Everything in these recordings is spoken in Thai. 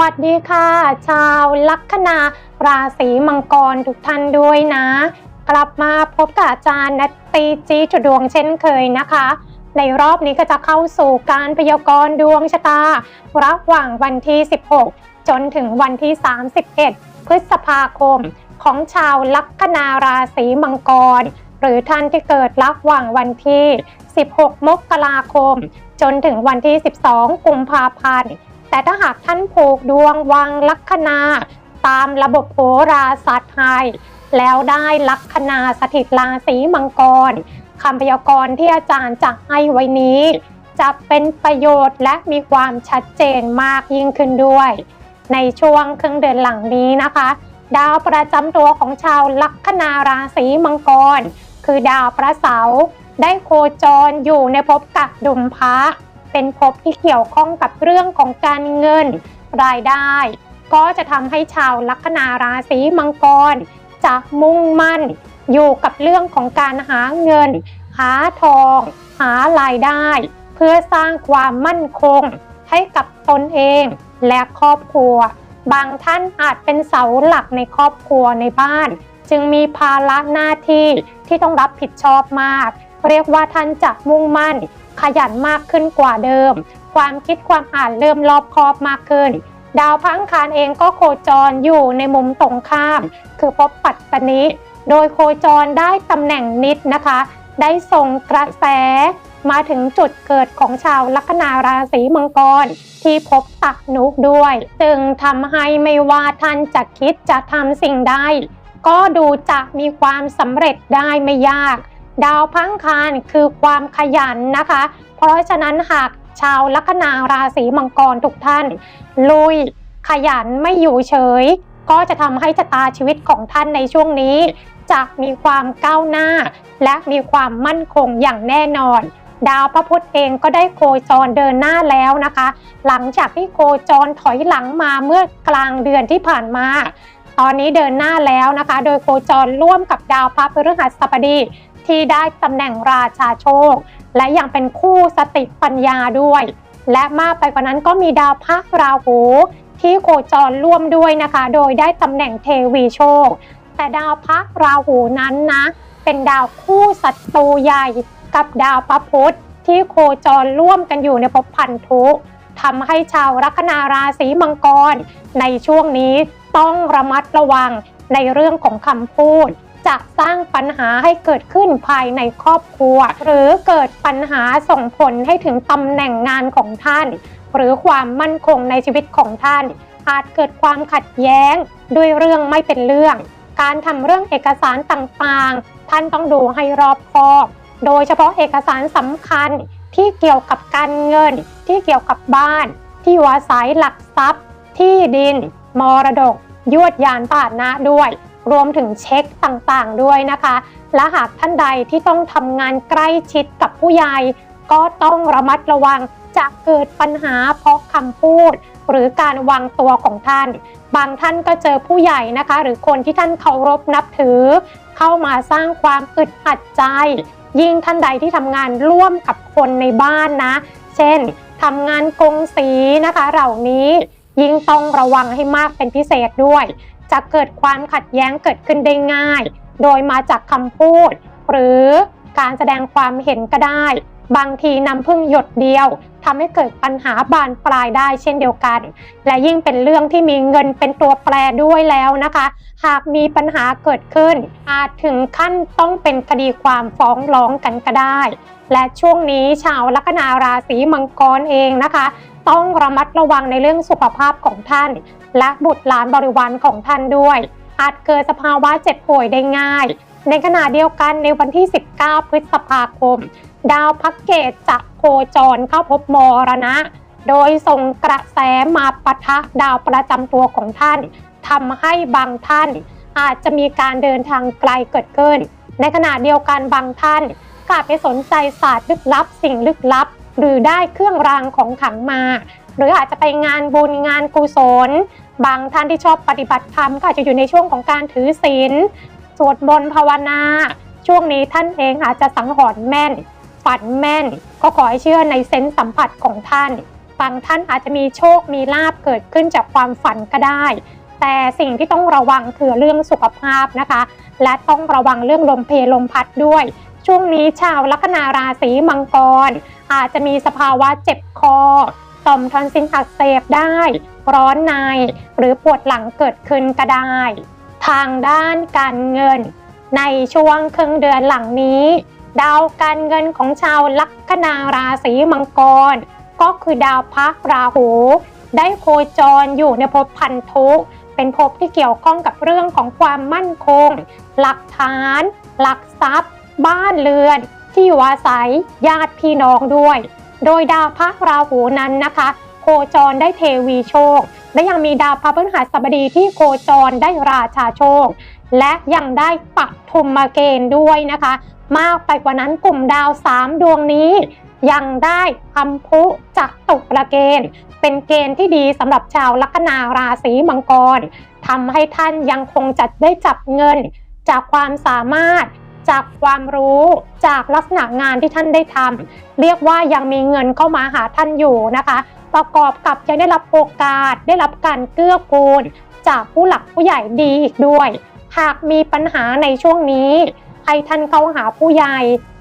วัสดีค่ะ ชาวลัคนาราศีมังกรทุกท่านด้วยนะ กลับมาพบกับอาจารย์นัตตีจีจุดดวงเช่นเคยนะคะ ในรอบนี้ก็จะเข้าสู่การพยากรณ์ดวงชะตา ระหว่างวันที่ 16 จนถึงวันที่ 31 พฤษภาคม ของชาวลัคนาราศีมังกร หรือท่านที่เกิดระหว่างวันที่ 16 มกราคม จนถึงวันที่ 12 กุมภาพันธ์ แต่ถ้าหากท่านผูกดวงวางลัคนาตามระบบโหราศาสตร์ไทย แล้วได้ลัคนาสถิตราศีมังกรคำพยากรณ์ที่อาจารย์จะให้ไว้นี้ จะเป็นประโยชน์และมีความชัดเจนมากยิ่งขึ้นด้วย ในช่วงครึ่งเดือนหลังนี้นะคะ ดาวประจำตัวของชาวลัคนาราศีมังกร คือดาวพระเสาร์ได้โคจรอยู่ในภพกักดุมพระ เป็นภพที่เกี่ยวข้องกับเรื่องของการเงินรายได้ ก็จะทำให้ชาวลัคนาราศีมังกร จะมุ่งมั่น อยู่กับเรื่องของการหาเงิน หาทอง หารายได้ เพื่อสร้างความมั่นคง ให้กับตนเองและครอบครัว บางท่านอาจเป็นเสาหลักในครอบครัวในบ้าน จึงมีภาระหน้าที่ที่ต้องรับผิดชอบมาก เรียกว่าท่านจะมุ่งมั่น ขยันมากขึ้นกว่าเดิม ความคิดความอ่านเริ่มรอบคอบมากขึ้น ดาวพังคารเองก็โคจรอยู่ในมุมตรงข้าม คือพบปัตตนิโดยโคจรได้ตำแหน่งนิดนะคะ ได้ส่งกระแสมาถึงจุดเกิดของชาวลัคนาราศีมังกร ที่พบตักนุกด้วย จึงทำให้ไม่ว่าท่านจะคิดจะทำสิ่งใดก็ดูจะมีความสำเร็จได้ไม่ยาก ดาวพังคารคือความขยันนะคะ เพราะฉะนั้นหากชาวลัคนาราศีมังกรทุกท่าน ลุยขยันไม่อยู่เฉย ก็จะทำให้ชะตาชีวิตของท่านในช่วงนี้จะมีความก้าวหน้า และมีความมั่นคงอย่างแน่นอน ดาวพระพุธเองก็ได้โคจรเดินหน้าแล้วนะคะ หลังจากที่โคจรถอยหลังมาเมื่อกลางเดือนที่ผ่านมาตอนนี้เดินหน้าแล้วนะคะ โดยโคจรร่วมกับดาวพระพฤหัสบดี ที่ได้ตำแหน่งราชาโชค และยังเป็นคู่สติปัญญาด้วย และมากไปกว่านั้นก็มีดาวพระราหูที่โคจรร่วมด้วยนะคะ โดยได้ตำแหน่งเทวีโชค แต่ดาวพระราหูนั้นนะ เป็นดาวคู่ศัตรูใหญ่กับดาวพระพุธที่โคจรร่วมกันอยู่ในภพพันธุทำให้ชาวลัคนาราศีมังกร ในช่วงนี้ต้องระมัดระวังในเรื่องของคำพูด จะสร้างปัญหาให้เกิดขึ้นภายในครอบครัว หรือเกิดปัญหาส่งผลให้ถึงตำแหน่งงานของท่าน หรือความมั่นคงในชีวิตของท่าน อาจเกิดความขัดแย้งด้วยเรื่องไม่เป็นเรื่อง การทำเรื่องเอกสารต่างๆ ท่านต้องดูให้รอบคอบ โดยเฉพาะเอกสารสำคัญที่เกี่ยวกับการเงิน ที่เกี่ยวกับบ้าน ที่อยู่อาศัยหลักทรัพย์ ที่ดิน มรดก ยวดยานป่านะด้วย รวมถึงเช็คต่างๆด้วยนะคะ และหากท่านใดที่ต้องทำงานใกล้ชิดกับผู้ใหญ่ก็ต้องระมัดระวังจะเกิดปัญหาเพราะคำพูด หรือการวางตัวของท่าน บางท่านก็เจอผู้ใหญ่นะคะ หรือคนที่ท่านเคารพนับถือ เข้ามาสร้างความอึดอัดใจ ยิ่งท่านใดที่ทำงานร่วมกับคนในบ้านนะ เช่นทำงานกงสีนะคะ เหล่านี้ยิ่งต้องระวังให้มากเป็นพิเศษด้วย จะเกิดความขัดแย้งเกิดขึ้นได้ง่าย โดยมาจากคำพูด หรือการแสดงความเห็นก็ได้ บางทีน้ำพึ่งหยดเดียวทำให้เกิดปัญหาบานปลายได้เช่นเดียวกัน และยิ่งเป็นเรื่องที่มีเงินเป็นตัวแปรด้วยแล้วนะคะ หากมีปัญหาเกิดขึ้น อาจถึงขั้นต้องเป็นคดีความฟ้องร้องกันก็ได้ และช่วงนี้ชาวลัคนาราศีมังกรเองนะคะ ต้องระมัดระวังในเรื่องสุขภาพของท่าน และบุตรหลานบริวารของท่านด้วย อาจเกิดสภาวะเจ็บป่วยได้ง่าย ในขณะเดียวกันในวันที่ 19 พฤษภาคม ดาวพักเกตจะโคจรเข้าพบมรณะ โดยส่งกระแสมาปะทะดาวประจำตัวของท่านทำให้บางท่านอาจจะมีการเดินทางไกลเกิดขึ้น ในขณะเดียวกันบางท่านกลับไปสนใจศาสตร์ลึกลับ สิ่งลึกลับ หรือได้เครื่องรางของขลังมา หรืออาจจะไปงานบุญงานกุศล บางท่านที่ชอบปฏิบัติธรรมก็อาจจะอยู่ในช่วงของการถือศีลสวดมนต์ภาวนา ช่วงนี้ท่านเองอาจจะสังหรณ์แม่น ฝันแม่น ก็ขอให้เชื่อในเซนส์สัมผัสของท่านบางท่านอาจจะมีโชคมีลาบเกิดขึ้นจากความฝันก็ได้ แต่สิ่งที่ต้องระวังคือเรื่องสุขภาพนะคะ และต้องระวังเรื่องลมเพลลมพัดด้วย ช่วงนี้ชาวลัคนาราศีมังกร อาจจะมีสภาวะเจ็บคอ ต่อมทอนซิลอักเสบได้ ร้อนใน หรือปวดหลังเกิดขึ้นก็ได้ ทางด้านการเงิน ในช่วงครึ่งเดือนหลังนี้ ดาวการเงินของชาวลัคนาราศีมังกร ก็คือดาวพักราหู ได้โคจรอยู่ในภพพันธุเป็นภพที่เกี่ยวข้องกับเรื่องของความมั่นคง หลักฐาน หลักทรัพย์ บ้านเรือน ที่อยู่อาศัยญาติพี่น้องด้วย โดยดาวพระราหูนั้นนะคะ โคจรได้เทวีโชค และยังมีดาวพระพฤหัสบดีที่โคจรได้ราชาโชค และยังได้ปักทุมมาเกณฑ์ด้วยนะคะ มากไปกว่านั้นกลุ่มดาวสามดวงนี้ยังได้อัมพุจัตุระเกณฑ์ เป็นเกณฑ์ที่ดีสำหรับชาวลัคนาราศีมังกรทำให้ท่านยังคงจัดได้จับเงิน จากความสามารถ จากความรู้จากลักษณะงานที่ท่านได้ทำเรียกว่ายังมีเงินเข้ามาหาท่านอยู่นะคะ ประกอบกับยังได้รับโอกาส ได้รับการเกื้อกูล จากผู้หลักผู้ใหญ่ดีอีกด้วย หากมีปัญหาในช่วงนี้ให้ท่านเข้าหาผู้ใหญ่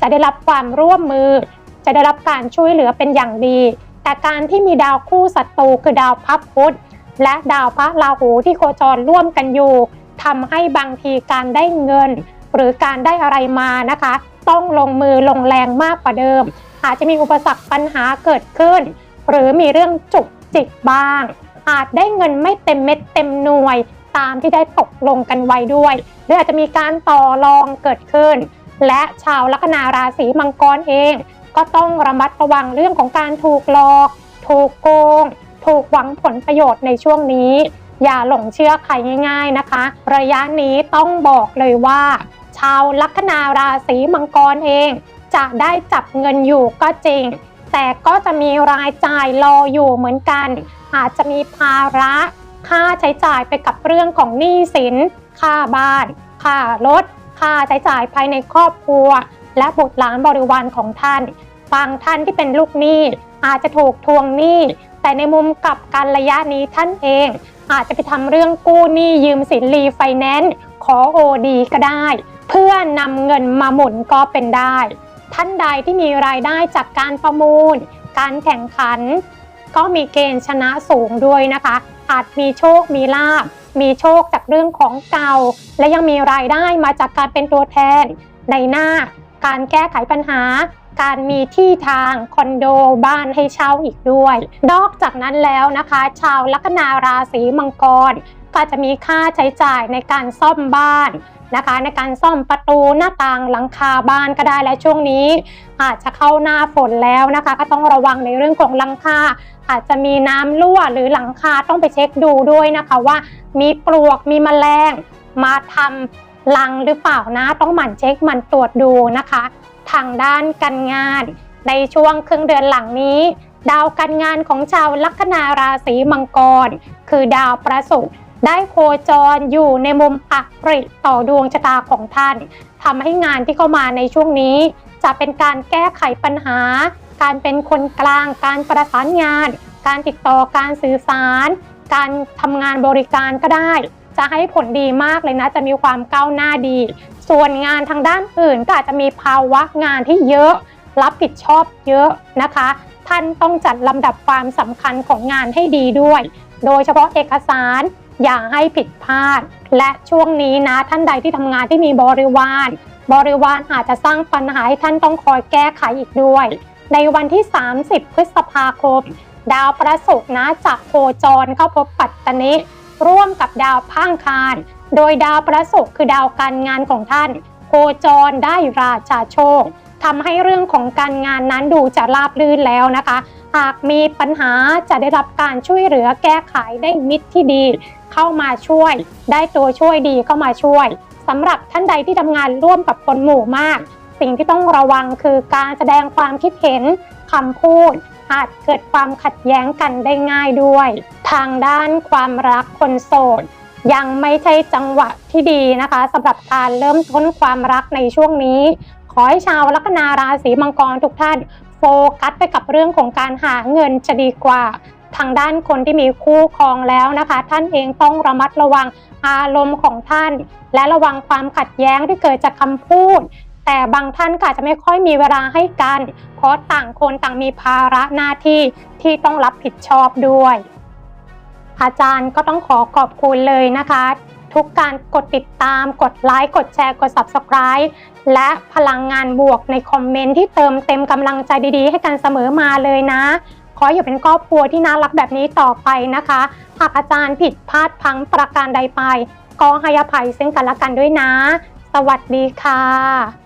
จะได้รับความร่วมมือ จะได้รับการช่วยเหลือเป็นอย่างดี แต่การที่มีดาวคู่ศัตรูคือดาวพับพุธและดาวพระราหูที่โคจรร่วมกันอยู่ทำให้บางทีการได้เงิน หรือการได้อะไรมานะคะ ต้องลงมือลงแรงมากกว่าเดิม อาจจะมีอุปสรรคปัญหาเกิดขึ้น หรือมีเรื่องจุกจิกบ้าง อาจได้เงินไม่เต็มเม็ดเต็มหน่วย ตามที่ได้ตกลงกันไว้ด้วยหรืออาจจะมีการต่อรองเกิดขึ้น และชาวลัคนาราศีมังกรเอง ก็ต้องระมัดระวังเรื่องของการถูกหลอก ถูกโกง ถูกหวังผลประโยชน์ในช่วงนี้อย่าหลงเชื่อใครง่าย ๆนะคะ ระยะนี้ต้องบอกเลยว่า ชาวลัคนาราศีมังกรเอง จะได้จับเงินอยู่ก็จริง แต่ก็จะมีรายจ่ายรออยู่เหมือนกัน อาจจะมีภาระค่าใช้จ่ายไปกับเรื่องของหนี้สิน ค่าบ้าน ค่ารถ ค่าใช้จ่ายภายในครอบครัว และบุตรหลานบริวารของท่านบางท่านที่เป็นลูกหนี้อาจจะถูกทวงหนี้ แต่ในมุมกลับการระยะนี้ท่านเอง อาจจะไปทำเรื่องกู้หนี้ยืมสินรีไฟแนนซ์ขอโอดีก็ได้ เพื่อนำเงินมาหมุนก็เป็นได้ ท่านใดที่มีรายได้จากการประมูล การแข่งขัน ก็มีเกณฑ์ชนะสูงด้วยนะคะ อาจมีโชคมีลาบมีโชคจากเรื่องของเก่า และยังมีรายได้มาจากการเป็นตัวแทน ในหน้า การแก้ไขปัญหา การมีที่ทางคอนโดบ้านให้เช่าอีกด้วย นอกจากนั้นแล้วนะคะ ชาวลัคนาราศีมังกร ก็จะมีค่าใช้จ่ายในการซ่อมบ้าน นะคะ ในการซ่อมประตูหน้าต่างหลังคาบ้านก็ได้และช่วงนี้ อาจจะเข้าหน้าฝนแล้วนะคะ ก็ต้องระวังในเรื่องของหลังคาอาจจะมีน้ำรั่วหรือหลังคาต้องไปเช็คดูด้วยนะคะว่า มีปลวกมีแมลง มาทำรังหรือเปล่านะ ต้องหมั่นเช็คหมั่นตรวจดูนะคะ ทางด้านการงาน ในช่วงครึ่งเดือนหลังนี้ ดาวการงานของชาวลัคนาราศีมังกร คือดาวประศุกร์ ได้โคจรอยู่ในมุมอักริต่อดวงชะตาของท่านทำให้งานที่เข้ามาในช่วงนี้ จะเป็นการแก้ไขปัญหา การเป็นคนกลาง การประสานงาน การติดต่อการสื่อสาร การทำงานบริการก็ได้ จะให้ผลดีมากเลยนะ จะมีความก้าวหน้าดี ส่วนงานทางด้านอื่นก็อาจจะมีภาวะงานที่เยอะ รับผิดชอบเยอะนะคะ ท่านต้องจัดลำดับความสำคัญของงานให้ดีด้วย โดยเฉพาะเอกสาร อย่าให้ผิดพลาด และช่วงนี้นะท่านใดที่ทำงานที่มีบริวาร บริวารอาจจะสร้างปัญหาให้ท่านต้องคอยแก้ไขอีกด้วย ในวันที่ 30 พฤษภาคม ดาวประศุกร์นะจะโคจรเข้าพบปัตตนิร่วมกับดาวพังคาร โดยดาวประศุกร์คือดาวการงานของท่าน โคจรได้ราชาโชคทำให้เรื่องของการงานนั้นดูจะราบรื่นแล้วนะคะ หากมีปัญหาจะได้รับการช่วยเหลือแก้ไขได้มิตรที่ดี เข้ามาช่วย ได้ตัวช่วยดีเข้ามาช่วยสำหรับท่านใดที่ทำงานร่วมกับคนหมู่มาก สิ่งที่ต้องระวังคือการแสดงความคิดเห็นคำพูด อาจเกิดความขัดแย้งกันได้ง่ายด้วย ทางด้านความรักคนโสดยังไม่ใช่จังหวะที่ดีนะคะสำหรับการเริ่มต้นความรักในช่วงนี้ ขอให้ชาวลัคนาราศีมังกรทุกท่านโฟกัสไปกับเรื่องของการหาเงินจะดีกว่า ทางด้านคนที่มีคู่ครองแล้วนะคะ ท่านเองต้องระมัดระวังอารมณ์ของท่าน และระวังความขัดแย้งที่เกิดจากคำพูด แต่บางท่านอาจจะไม่ค่อยมีเวลาให้กัน เพราะต่างคนต่างมีภาระหน้าที่ที่ต้องรับผิดชอบด้วย อาจารย์ก็ต้องขอขอบคุณเลยนะคะทุกการกดติดตาม กดไลค์ กดแชร์ กด Subscribe และพลังงานบวกในคอมเมนต์ที่เติมเต็มกำลังใจดีๆ ให้กันเสมอมาเลยนะ ออยู่เป็นครอบครัวที่น่ารักแบบนี้ต่อไปนะคะหากอาจารย์ผิดพลาดพังประการใดไป ก็ให้อภัยซึ่งกันและกันด้วยนะ สวัสดีค่ะ